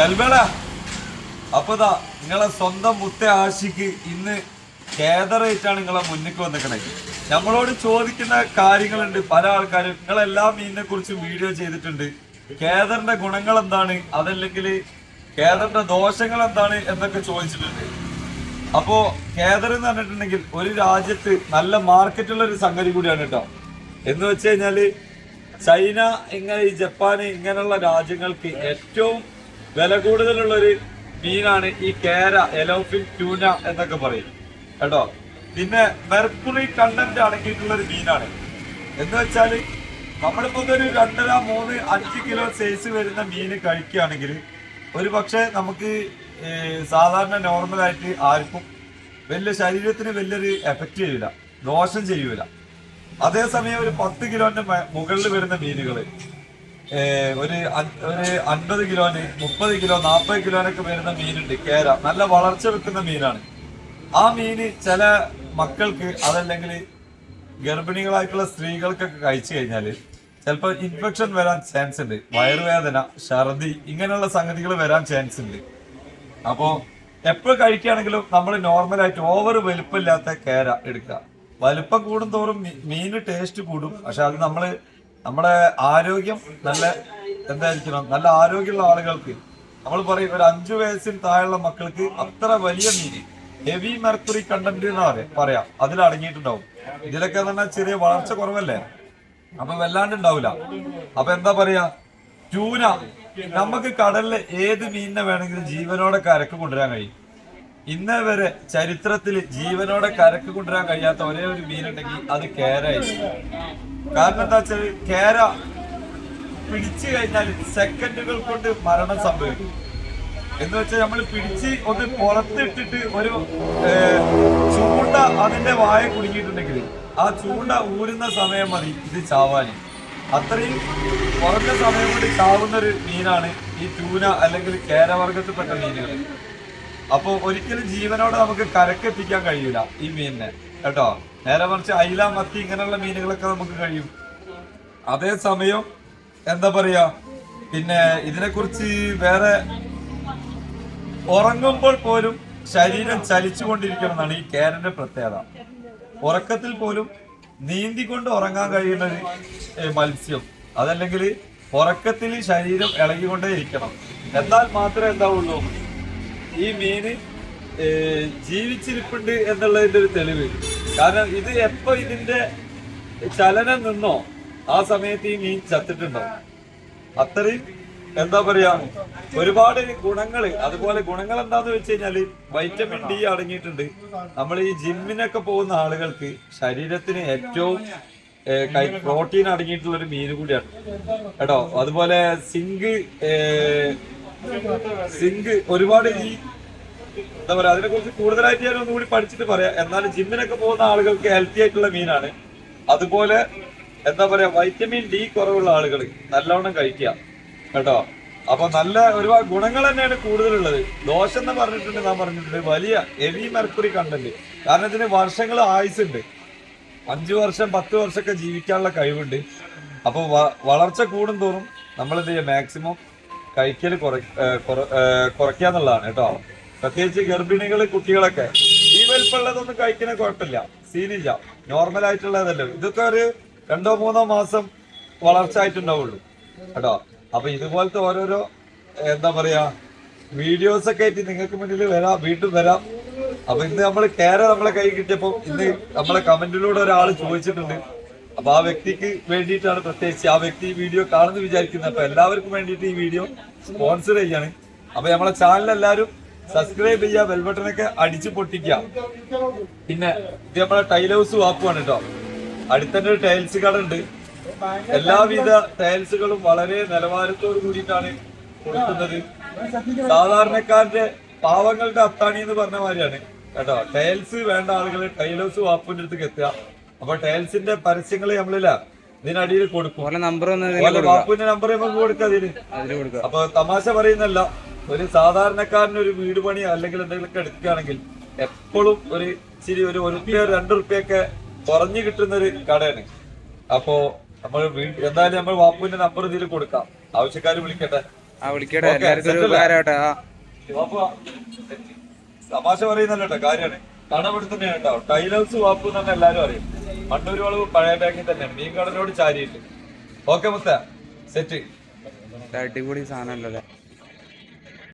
കൽബള അപ്പതാ നിങ്ങളെ സ്വന്തം മുത്ത ആശിക്ക് ഇന്ന് കേദറായിട്ടാണ് നിങ്ങളെ മുന്നിക്ക് വന്നിക്കണേ നമ്മളോട് ചോദിക്കുന്ന കാര്യങ്ങളുണ്ട് പല ആൾക്കാരും. നിങ്ങളെല്ലാ മീനിനെ കുറിച്ചും വീഡിയോ ചെയ്തിട്ടുണ്ട്. കേദറിന്റെ ഗുണങ്ങൾ എന്താണ്? അതല്ലെങ്കിൽ കേദറിന്റെ ദോഷങ്ങൾ എന്താണ് എന്നൊക്കെ ചോദിച്ചിട്ടുണ്ട്. അപ്പോ കേദർ എന്ന് പറഞ്ഞിട്ടുണ്ടെങ്കിൽ ഒരു രാജ്യത്ത് നല്ല മാർക്കറ്റുള്ള ഒരു സംഗതി കൂടിയാണ് കേട്ടോ. എന്ന് വെച്ച് കഴിഞ്ഞാൽ ചൈന ഇങ്ങനെ ഈ ജപ്പാന് ഇങ്ങനെയുള്ള രാജ്യങ്ങൾക്ക് ഏറ്റവും വില കൂടുതലുള്ളൊരു മീനാണ് ഈ കേര എലോഫിൻ ട്യൂന എന്നൊക്കെ പറയും. കേട്ടോ? പിന്നെ മെർക്കുറി കണ്ടന്റ് അടങ്ങിയിട്ടുള്ള ഒരു മീനാണ്. എന്ന് വെച്ചാൽ നമ്മളിപ്പോ ഒരു രണ്ടര മൂന്ന് അഞ്ച് കിലോ സൈസ് വരുന്ന മീൻ കഴിക്കുകയാണെങ്കിൽ ഒരു പക്ഷേ നമുക്ക് സാധാരണ നോർമലായിട്ട് ആർക്കും വലിയ ശരീരത്തിന് വലിയൊരു എഫക്റ്റ് ചെയ്യൂല. ദോഷം ചെയ്യൂല. അതേസമയം ഒരു പത്ത് കിലോന്റെ മുകളിൽ വരുന്ന മീനുകൾ ഏഹ്, ഒരു ഒരു അൻപത് കിലോന് മുപ്പത് കിലോ നാൽപ്പത് കിലോനൊക്കെ വരുന്ന മീനുണ്ട് കേര. നല്ല വളർച്ച വെക്കുന്ന മീനാണ്. ആ മീന് ചില മക്കൾക്ക് അതല്ലെങ്കിൽ ഗർഭിണികളായിട്ടുള്ള സ്ത്രീകൾക്കൊക്കെ കഴിച്ചു കഴിഞ്ഞാൽ ചിലപ്പോൾ ഇൻഫെക്ഷൻ വരാൻ ചാൻസ് ഉണ്ട്. വയറുവേദന ഛർദി ഇങ്ങനെയുള്ള സംഗതികൾ വരാൻ ചാൻസ് ഉണ്ട്. അപ്പോൾ എപ്പോൾ കഴിക്കുകയാണെങ്കിലും നമ്മൾ നോർമലായിട്ട് ഓവർ വലുപ്പമില്ലാത്ത കേര എടുക്കുക. വലുപ്പം കൂടും മീൻ ടേസ്റ്റ് കൂടും. പക്ഷെ അത് നമ്മൾ നമ്മുടെ ആരോഗ്യം നല്ല എന്തായിരിക്കണം നല്ല ആരോഗ്യമുള്ള ആളുകൾക്ക് നമ്മൾ പറയും ഒരു അഞ്ചു വയസ്സിൽ താഴെയുള്ള മക്കൾക്ക് അത്ര വലിയ നീതി. ഹെവി മെർക്കുറി കണ്ടന്റ് എന്ന് പറയാം അതിൽ അടങ്ങിയിട്ടുണ്ടാവും. ഇതിലൊക്കെ തന്നെ ചെറിയ വളർച്ച കുറവല്ലേ? അപ്പൊ വല്ലാണ്ട് ഉണ്ടാവില്ല അപ്പൊ എന്താ പറയാ? ട്യൂന. നമുക്ക് കടലിലെ ഏത് മീനിനെ വേണമെങ്കിലും ജീവനോടെ കരക്ക് കൊണ്ടുവരാൻ കഴിയും. ഇന്നേ വരെ ചരിത്രത്തിൽ ജീവനോടെ കരക്ക് കൊണ്ടുവരാൻ കഴിയാത്ത ഒരേ ഒരു മീനുണ്ടെങ്കിൽ അത് കേരായിരിക്കും. കാരണം എന്താ വെച്ചാൽ കേര പിടിച്ചു കഴിഞ്ഞാൽ സെക്കൻഡുകൾ കൊണ്ട് മരണം സംഭവിക്കും. എന്ന് വെച്ചാൽ നമ്മൾ പിടിച്ച് ഒന്ന് പുറത്തിട്ടിട്ട് ഒരു ചൂണ്ട അതിന്റെ വായ കുടുങ്ങിയിട്ടുണ്ടെങ്കിൽ ആ ചൂണ്ട ഊരുന്ന സമയം മതി ഇത് ചാവാൻ. അത്രയും കുറഞ്ഞ സമയം കൊണ്ട് ചാവുന്ന ഒരു മീനാണ് ഈ ചൂന അല്ലെങ്കിൽ കേരവർഗത്തിൽപ്പെട്ട മീനുകൾ. അപ്പൊ ഒരിക്കലും ജീവനോടെ നമുക്ക് കരക്കെത്തിക്കാൻ കഴിയൂല ഈ മീനിനെ. കേട്ടോ? നേരെ മറിച്ച് അയില മത്തി ഇങ്ങനെയുള്ള മീനുകളൊക്കെ നമുക്ക് കഴിയും. അതേസമയം എന്താ പറയാ? പിന്നെ ഇതിനെക്കുറിച്ച് വേറെ ഉറങ്ങുമ്പോൾ പോലും ശരീരം ചലിച്ചുകൊണ്ടിരിക്കണം എന്നാണ് ഈ കേരന്റെ പ്രത്യേകത. ഉറക്കത്തിൽ പോലും നീന്തിക്കൊണ്ട് ഉറങ്ങാൻ കഴിയുന്ന ഒരു മത്സ്യം. അതല്ലെങ്കിൽ ഉറക്കത്തിൽ ശരീരം ഇളകിക്കൊണ്ടേ ഇരിക്കണം എന്നാൽ മാത്രമേ എന്താവുള്ളൂ? ഈ മീന് ജീവിച്ചിരിപ്പുണ്ട് എന്നുള്ളതിന്റെ ഒരു തെളിവ്. കാരണം ഇത് എപ്പോ ഇതിന്റെ ചലനം നിന്നോ ആ സമയത്ത് ഈ മീൻ ചത്തിട്ടുണ്ടോ അത്രയും എന്താ പറയാ ഒരുപാട് ഗുണങ്ങൾ അതുപോലെ ഗുണങ്ങൾ എന്താന്ന് വെച്ച് കഴിഞ്ഞാൽ വൈറ്റമിൻ ഡി അടങ്ങിയിട്ടുണ്ട്. നമ്മൾ ഈ ജിമ്മിനൊക്കെ പോകുന്ന ആളുകൾക്ക് ശരീരത്തിന് ഏറ്റവും പ്രോട്ടീൻ അടങ്ങിയിട്ടുള്ള ഒരു മീൻ കൂടിയാണ്. കേട്ടോ അതുപോലെ സിങ്ക് സിങ്ക് ഒരുപാട് ഈ എന്താ പറയാ അതിനെ കുറിച്ച് കൂടുതലായിട്ട് ഞാൻ ഒന്നുകൂടി പഠിച്ചിട്ട് പറയാം. എന്നാലും ജിമ്മിനൊക്കെ പോകുന്ന ആളുകൾക്ക് ഹെൽത്തി ആയിട്ടുള്ള മീനാണ്. അതുപോലെ എന്താ പറയാ വൈറ്റമിൻ ഡി കുറവുള്ള ആളുകൾ നല്ലവണ്ണം കഴിക്കുക. കേട്ടോ? അപ്പൊ നല്ല ഒരുപാട് ഗുണങ്ങൾ തന്നെയാണ് കൂടുതലുള്ളത്. ദോഷം എന്ന് പറഞ്ഞിട്ടുണ്ട് ഞാൻ പറഞ്ഞിട്ടുണ്ട്. വലിയ എവി മെർക്കുറി കണ്ടന്റ് കാരണം ഇതിന് വർഷങ്ങൾ ആയുസുണ്ട് അഞ്ചു വർഷം പത്ത് വർഷമൊക്കെ ജീവിക്കാനുള്ള കഴിവുണ്ട്. അപ്പോൾ വളർച്ച കൂടും തോറും നമ്മൾ എന്ത് ചെയ്യുക മാക്സിമം കഴിക്കൽ കുറ എന്നുള്ളതാണ് കേട്ടോ. പ്രത്യേകിച്ച് ഗർഭിണികൾ കുട്ടികളൊക്കെ ഈ വലിപ്പമുള്ളതൊന്നും കഴിക്കുന്ന കുഴപ്പമില്ല. സീനില്ല നോർമൽ ആയിട്ടുള്ളതല്ലോ. ഇതൊക്കെ ഒരു രണ്ടോ മൂന്നോ മാസം വളർച്ച ആയിട്ടുണ്ടാവുള്ളൂ. കേട്ടോ. അപ്പൊ ഇതുപോലത്തെ ഓരോരോ എന്താ പറയാ വീഡിയോസ് ഒക്കെ ആയിട്ട് നിങ്ങൾക്ക് മുന്നിൽ വരാം. വീണ്ടും വരാം. അപ്പൊ ഇന്ന് നമ്മൾ കേര നമ്മളെ കൈ കിട്ടിയപ്പോ ഇന്ന് നമ്മളെ കമന്റിലൂടെ ഒരാൾ ചോദിച്ചിട്ടുണ്ട്. അപ്പൊ ആ വ്യക്തിക്ക് വേണ്ടിയിട്ടാണ് പ്രത്യേകിച്ച് ആ വ്യക്തി വീഡിയോ കാണുന്നു വിചാരിക്കുന്നത്. അപ്പൊ എല്ലാവർക്കും വേണ്ടിയിട്ട് ഈ വീഡിയോ സ്പോൺസർ ചെയ്യാണ്. അപ്പൊ നമ്മളെ ചാനൽ എല്ലാവരും സബ്സ്ക്രൈബ് ചെയ്യുക ബെൽബട്ടനൊക്കെ അടിച്ചു പൊട്ടിക്കുക. പിന്നെ ഇത് നമ്മളെ ടൈൽ ഹൗസ് വാക്കുവാണ് കേട്ടോ അടുത്തന്നെ ഒരു ടൈൽസ് കട ഉണ്ട്. എല്ലാവിധ ടൈൽസുകളും വളരെ നിലവാരത്തോട് കൂടിയിട്ടാണ് കൊടുക്കുന്നത്. സാധാരണക്കാരുടെ പാവങ്ങളുടെ അത്താണി എന്ന് പറഞ്ഞ മാതിരിയാണ്. കേട്ടോ ടൈൽസ് വേണ്ട ആളുകൾ ടൈൽ ഹൗസ് വാപ്പിന്റെ അടുത്തേക്ക് എത്തുക. അപ്പൊ ടൈൽസിന്റെ പരസ്യങ്ങൾ നമ്മളില്ല ഇതിനടിയിൽ കൊടുക്കും. നമ്പർ ബാപ്പുവിന്റെ നമ്പർ നമുക്ക് കൊടുക്കുക അതിന്. അപ്പൊ തമാശ പറയുന്നല്ല ഒരു സാധാരണക്കാരന് ഒരു വീട് പണി അല്ലെങ്കിൽ എന്തെങ്കിലുമൊക്കെ എടുക്കുകയാണെങ്കിൽ എപ്പോഴും ഒരു ഇച്ചിരി ഒരു റുപ്യ രണ്ട് റുപ്യൊക്കെ കുറഞ്ഞു കിട്ടുന്ന ഒരു കടയാണ്. അപ്പോ നമ്മൾ എന്തായാലും നമ്മൾ വാപ്പുവിന്റെ നമ്പർ ഇതിൽ കൊടുക്കാം. ആവശ്യക്കാർ വിളിക്കട്ടെ. തമാശ പറയുന്നല്ലോ കാര്യാണ് കാര്യമാണ്. കടപിടി തന്നെയാണ് കേട്ടോ. ടൈലേഴ്സ് വാപ്പു തന്നെ എല്ലാരും അറിയും. മണ്ണൂര് വളവ് പഴയ ബാങ്കിൽ തന്നെയാണ്. മീൻകടലോട് ചാരിയിട്ട്. ഓക്കെ മുത്ത സെറ്റ് അടിപൊളി സാധനം അല്ലേ